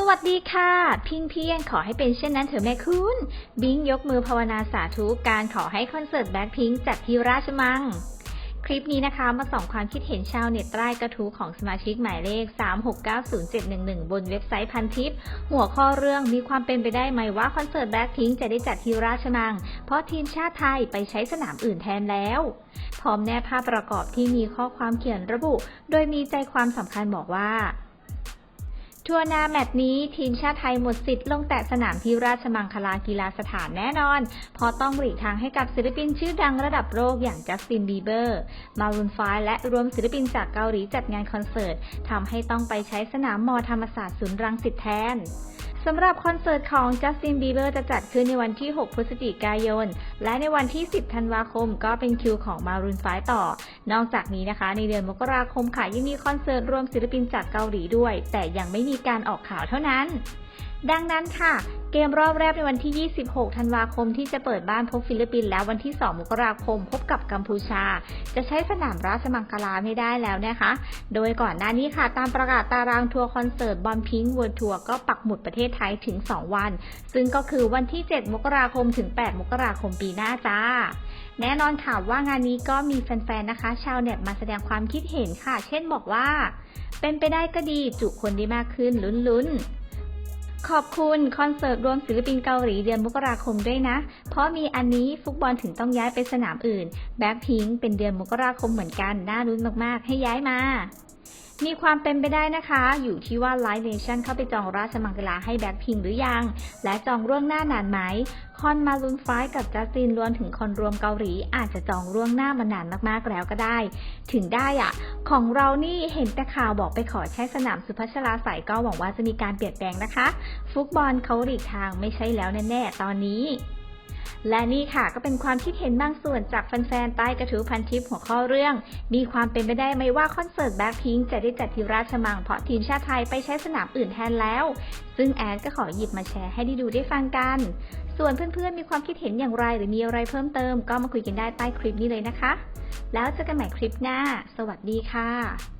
สวัสดีค่ะ พิงเพียงขอให้เป็นเช่นนั้นเถอะแม่คุณ บิงยกมือภาวนาสาธุการขอให้คอนเสิร์ตแบ็คพิงจัดที่ราชมัง คลิปนี้นะคะมาส่องความคิดเห็นชาวเน็ตใต้กระทู้ของสมาชิกหมายเลข 3690711 บนเว็บไซต์พันทิป หัวข้อเรื่องมีความเป็นไปได้ไหมว่าคอนเสิร์ตแบ็คพิงจะได้จัดที่ราชมัง เพราะทีมชาติไทยไปใช้สนามอื่นแทนแล้วพร้อมแนบภาพประกอบที่มีข้อความเขียนระบุ โดยมีใจความสำคัญบอกว่า ทัวร์นาแมตช์นี้ทีมชาติไทยหมดสิทธิ์ลงแตะสนามที่ราชมังคลากีฬาสถานแน่นอนเพราะต้องหลีกทางให้กับศิลปินชื่อดังระดับโลกอย่างจัสตินบีเบอร์ มารุนไฟและรวมศิลปินจากเกาหลีจัดงานคอนเสิร์ตทำให้ต้องไปใช้สนามมอธรรมศาสตร์ศูนย์รังสิตแทน สำหรับคอนเสิร์ตของจัสตินบีเบอร์จะจัดขึ้นในวันที่ 6 พฤศจิกายน และในวันที่ 10 ธันวาคมก็เป็นคิวของมารุนไฟต่อ นอกจากนี้นะคะ ในเดือนมกราคมค่ะยังมีคอนเสิร์ตรวมศิลปินจากเกาหลีด้วย แต่ยังไม่มีการออกข่าวเท่านั้น ดังนั้นค่ะ เกมรอบแรกในวันที่ 26 ธันวาคมที่จะเปิดบ้านพบฟิลิปปินส์แล้ววันที่ 2 มกราคมพบกับกัมพูชา จะใช้สนามราชมังคลาไม่ได้แล้วนะคะ โดยก่อนหน้านี้ค่ะ ตามประกาศตารางทัวร์คอนเสิร์ตบอลพิงค์เวิร์ทัวร์ก็ปักหมุดประเทศไทยถึง 2 วัน ซึ่งก็คือวันที่ 7 มกราคมถึง 8 มกราคมปีหน้าจ้าแน่นอนค่ะว่างานนี้ก็มีแฟนๆ นะคะ ชาวเน็ตมาแสดงความคิดเห็นค่ะ เช่นบอกว่า เป็นไปได้ก็ดีจุคนได้มากขึ้นลุ้นๆ ขอบคุณคอนเสิร์ตรวมศิลปินเกาหลีเดือนมกราคมด้วยนะ เพราะมีอันนี้ฟุตบอลถึงต้องย้ายไปสนามอื่น แบ็คพิงเป็นเดือนมกราคมเหมือนกัน น่ารุ้นมากๆ ให้ย้ายมา มีความเป็นไปได้นะคะ อยู่ที่ว่าไลฟ์เนชั่นเข้าไปจองราชมังคลาให้แบ็คพิงหรือยัง และจองร่วงหน้านานไหม คอนมารุนไฟกับจัสตินรวมถึงคอนรวมเกาหลี อาจจะจองร่วงหน้ามานานมากๆแล้วก็ได้ ถึงได้อะของเรานี่เห็นแต่ข่าวบอกไปขอใช้สนามสุพัชราใสก็หวังว่าจะมีการเปลี่ยนแปลงนะคะ ฟุตบอลเขาหลีกทางไม่ใช่แล้วแน่ๆตอนนี้ และนี่ค่ะก็เป็นความคิดเห็นบางส่วนจากแฟนๆ ใต้กระทู้พันทิปหัวข้อเรื่อง มีความเป็นไปได้ไหมว่าคอนเสิร์ตแบ็คพิงจะได้จัดที่ราชมังเพราะทีมชาติไทยไปใช้สนามอื่นแทนแล้ว ซึ่งแอดก็ขอหยิบมาแชร์ให้ได้ดูได้ฟังกัน ส่วนเพื่อนๆ มีความคิดเห็นอย่างไรหรือมีอะไรเพิ่มเติม ก็มาคุยกันได้ใต้คลิปนี้เลยนะคะ แล้วเจอกันใหม่คลิปหน้า สวัสดีค่ะ